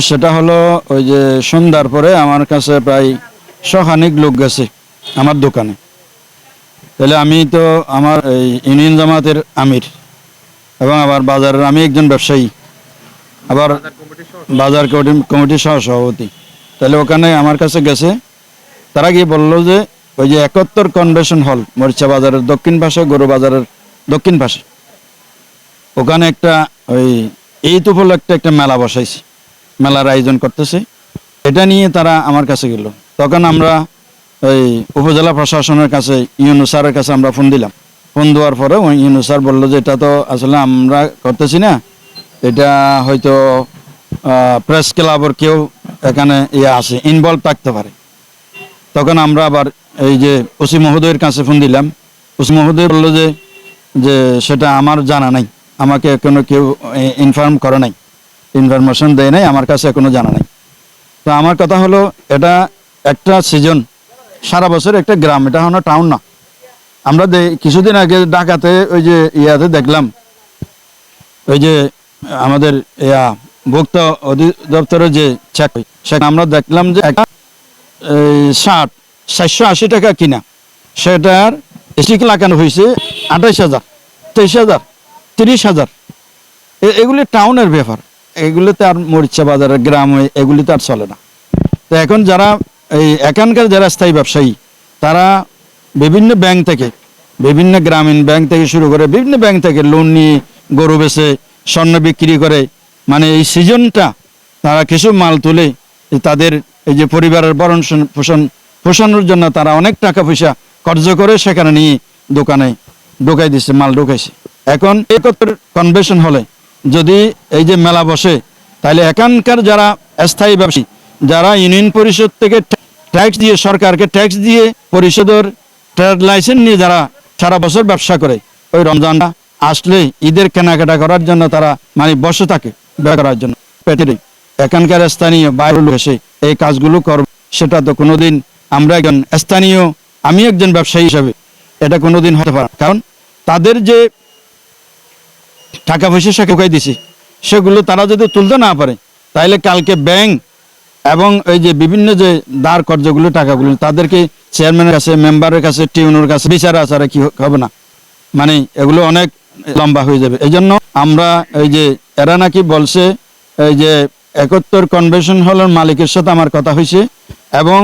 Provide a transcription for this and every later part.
সেটা হলো ওই যে সন্ধ্যার পরে আমার কাছে প্রায় শখানিক লোক গেছে আমার দোকানে। তাহলে আমি তো আমার এই ইউনিয়ন জামাতের আমির এবং আবার বাজারের আমি একজন ব্যবসায়ী, আবার বাজার কমিটি- কমিটির সহ সভাপতি। তাহলে ওখানে আমার কাছে গেছে, তারা গিয়ে বলল যে ওই যে একাত্তর কনভেনশন হল মরিচা বাজারের দক্ষিণ পাশে, গরু বাজারের দক্ষিণ পাশে। ওখানে একটা ওই ঈদ উপলক্ষে একটা মেলা বসাইছি। মেলার আয়োজন করতেছে। এটা নিয়ে তারা আমার কাছে গেল। তখন আমরা ওই উপজেলা প্রশাসনের কাছে, ইউনু স্যারের কাছে আমরা ফোন দিলাম। ফোন দেওয়ার পরে ওই ইউনু স্যার বলল যে, এটা তো আসলে আমরা করতেছি না। এটা হয়তো প্রেস ক্লাবের কেউ এখানে ইয়ে আছে ইনভলভ থাকতে পারে। তখন আমরা আবার এই যে ওসি মহোদয়ের কাছে ফোন দিলাম। ওসি মহোদয় বলল যে যে সেটা আমার জানা নাই। আমাকে কোনো কেউ ইনফর্ম করে নাই। ইনফরমেশন দেয় নাই, আমার কাছে এখনও জানা নাই। তো আমার কথা হলো, এটা একটা সিজন সারা বছর একটা গ্রাম, এটা হলো টাউন না। আমরা কিছুদিন আগে ঢাকাতে ওই যে ইয়াতে দেখলাম, ওই যে আমাদের ইয়া, ভোক্তা অধিদপ্তরের যে চেক সেখানে আমরা দেখলাম যে একটা ষাট, চারশো আশি টাকা কিনা। সেটার স্টিক লাগানো হয়েছে আঠাইশ হাজার, তেইশ হাজার, তিরিশ হাজার। এগুলি টাউনের ব্যাপার। এগুলিতে আর মরিচা বাজারের গ্রামে এগুলিতে আর চলে না। তো এখন যারা এই, এখানকার যারা স্থায়ী ব্যবসায়ী, তারা বিভিন্ন ব্যাংক থেকে, বিভিন্ন গ্রামীণ ব্যাংক থেকে শুরু করে বিভিন্ন ব্যাংক থেকে লোন নিয়ে গরু বেচে, স্বর্ণ বিক্রি করে মানে এই সিজনটা তারা কিছু মাল তুলে তাদের এই যে পরিবারের বরণ পোষণ- পোষণের জন্য তারা অনেক টাকা পয়সা কর্জ করে সেখানে নিয়ে দোকানে ঢোকাই দিচ্ছে মাল ঢোকাইছে। এখন একত্র কনভেশন হলে যদি এই যে মেলা বসে, তাহলে এখানকার যারা স্থায়ী ব্যবসায়ী, যারা ইউনিয়ন পরিষদ থেকে ট্যাক্স দিয়ে, সরকারকে ট্যাক্স দিয়ে পরিষদের ট্রেড লাইসেন্স নিয়ে যারা সারা বছর ব্যবসা করে, ওই রমজানটা আসলে ঈদের কেনাকাটা করার জন্য তারা মানে বসে থাকে ব্যয় করার জন্য। পেটেরে এখানকার স্থানীয় বাইরের লোক এসে এই কাজগুলো করবে, সেটা তো কোনোদিন আমরা একজন স্থানীয়, আমি একজন ব্যবসায়ী হিসাবে, এটা কোনোদিন হতে পারে কারণ তাদের যে টাকা পয়সা সে ঢুকাই দিছি। সেগুলো তারা যদি তুলতে না পারে তাহলে কালকে ব্যাংক এবং এই যে বিভিন্ন যে দাঁড় কর্যগুলো টাকাগুলো, তাদেরকে চেয়ারম্যানের কাছে, মেম্বারের কাছে, টিউনের কাছে, বিচার আচারে কি হবে না? মানে এগুলো অনেক লম্বা হয়ে যাবে। এই জন্য আমরা এই যে, এরা নাকি বলছে, এই যে একাত্তর কনভেনশন হলের মালিকের সাথে আমার কথা হয়েছে এবং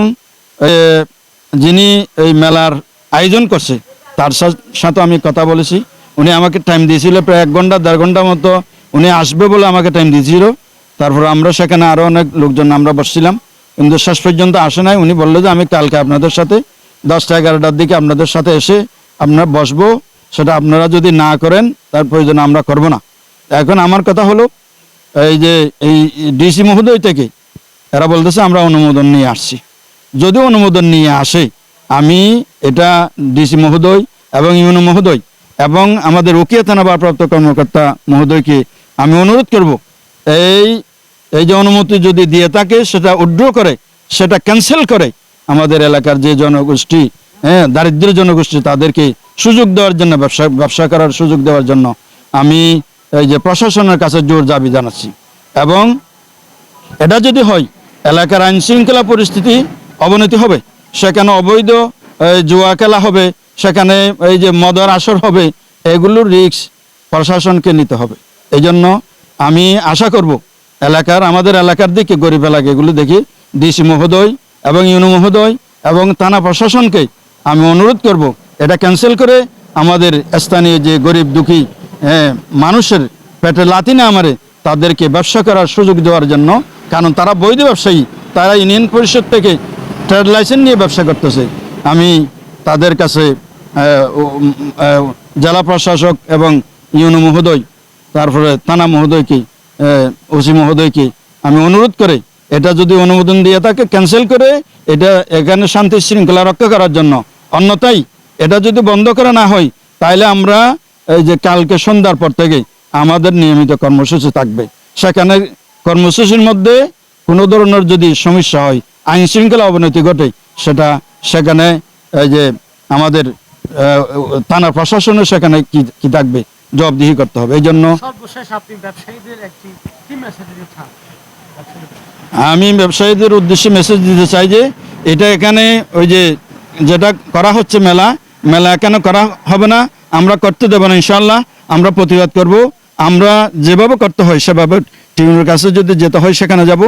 যিনি এই মেলার আয়োজন করছে, তার সাথে আমি কথা বলেছি। উনি আমাকে টাইম দিয়েছিল প্রায় এক ঘণ্টা, দেড় ঘণ্টা মতো। উনি আসবে বলে আমাকে টাইম দিয়েছিল। তারপর আমরা সেখানে আরও অনেক লোকজন, আমরা বসছিলাম। কিন্তু শেষ পর্যন্ত আসে নাই। উনি বলল যে, আমি কালকে আপনাদের সাথে দশটা, এগারোটার দিকে আপনাদের সাথে এসে আপনারা বসবো। সেটা আপনারা যদি না করেন, তার প্রয়োজন আমরা করব না। এখন আমার কথা হলো, এই যে, এই ডিসি মহোদয় থেকে এরা বলতেছে, আমরা অনুমোদন নিয়ে আসছি। যদি অনুমোদন নিয়ে আসে, আমি এটা ডিসি মহোদয় এবং ইউনো মহোদয় এবং আমাদের উকিয়া থানা ভারপ্রাপ্ত কর্মকর্তা মহোদয়কে আমি অনুরোধ করব, এই এই যে অনুমতি যদি দিয়ে থাকে, সেটা উড্র করে, সেটা ক্যান্সেল করে আমাদের এলাকার যে জনগোষ্ঠী হ্যাঁ দারিদ্র জনগোষ্ঠী, তাদেরকে সুযোগ দেওয়ার জন্য, ব্যবসা ব্যবসা করার সুযোগ দেওয়ার জন্য আমি এই যে প্রশাসনের কাছে জোর দাবি জানাচ্ছি। এবং এটা যদি হয়, এলাকার আইন শৃঙ্খলা পরিস্থিতি অবনতি হবে, সেখানে অবৈধ জুয়া খেলা হবে সেখানে এই যে মদর আসর হবে এগুলোর রিস্ক প্রশাসনকে নিতে হবে। এই জন্য আমি আশা করব এলাকার আমাদের এলাকার দিকে গরিব এলাকা এগুলো দেখি ডিসি মহোদয় এবং ইউনো মহোদয় এবং থানা প্রশাসনকে আমি অনুরোধ করব এটা ক্যান্সেল করে আমাদের স্থানীয় যে গরিব দুঃখী হ্যাঁ, মানুষের পেটে লাথি না আমারে তাদেরকে ব্যবসা করার সুযোগ দেওয়ার জন্য কারণ তারা বৈধ ব্যবসায়ী তারা ইউনিয়ন পরিষদ থেকে ট্রেড লাইসেন্স নিয়ে ব্যবসা করতেছে। আমি তাদের কাছে জেলা প্রশাসক এবং ইউনো মহোদয়, তারপরে থানা মহোদয়কে ওসি মহোদয়কে আমি অনুরোধ করে, এটা যদি অনুমোদন দিয়ে থাকে ক্যান্সেল করে এটা এখানে শান্তি শৃঙ্খলা রক্ষা করার জন্য। অন্যথায় এটা যদি বন্ধ করা না হয় তাহলে আমরা এই যে কালকে সন্ধ্যার পর থেকে আমাদের নিয়মিত কর্মসূচি থাকবে। সেখানে কর্মসূচির মধ্যে কোনো ধরনের যদি সমস্যা হয় আইন শৃঙ্খলা অবনতি ঘটে, সেটা সেখানে এই যে আমাদের থানা প্রশাসনের সেখানে কি কি থাকবে? জবাবদিহি করতে হবে। এই জন্য আমি ব্যবসায়ীদের উদ্দেশ্যে মেসেজ দিতে চাই যে এটা এখানে ওই যে যেটা করা হচ্ছে মেলা মেলা এখানে করা হবে না আমরা করতে দেবো না ইনশাল্লাহ আমরা প্রতিবাদ করব। আমরা যেভাবে করতে হয় সেভাবে টিউনের কাছে যদি যেতে হয় সেখানে যাব।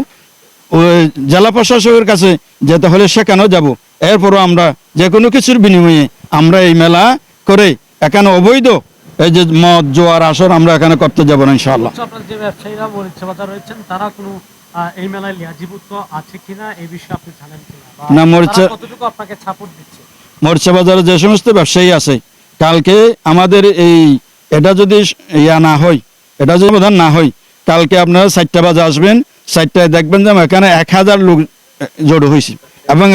ওই জেলা প্রশাসকের কাছে যেতে হলে সেখানেও যাব। এরপরও আমরা যে কোনো কিছুর বিনিময়ে আমরা এই মেলা করে এখানে অবৈধ এই যে মদ জোয়ার আসর আমরা এখানে করতে যাব না ইনশাল্লাহ যে ব্যবসায়ীরা মরিচা রয়েছেন তারা কোনো এই মেলায় লিয়াজিভুক্ত আছে কিনা এই বিষয়ে আপনি জানেন কিনা? না, মরিচা- কতটুকু আপনাকে সাপোর্ট দিচ্ছে? মরচা বাজারে যে সমস্ত ব্যবসায়ী আছে কালকে আমাদের এই এটা যদি ইয়া না হয় এটা যদি সমাধান না হয় কালকে আপনারা চারটা বাজে আসবেন চারটায় দেখবেন যে এখানে এক হাজার লোক জড়ো হয়েছে। এবং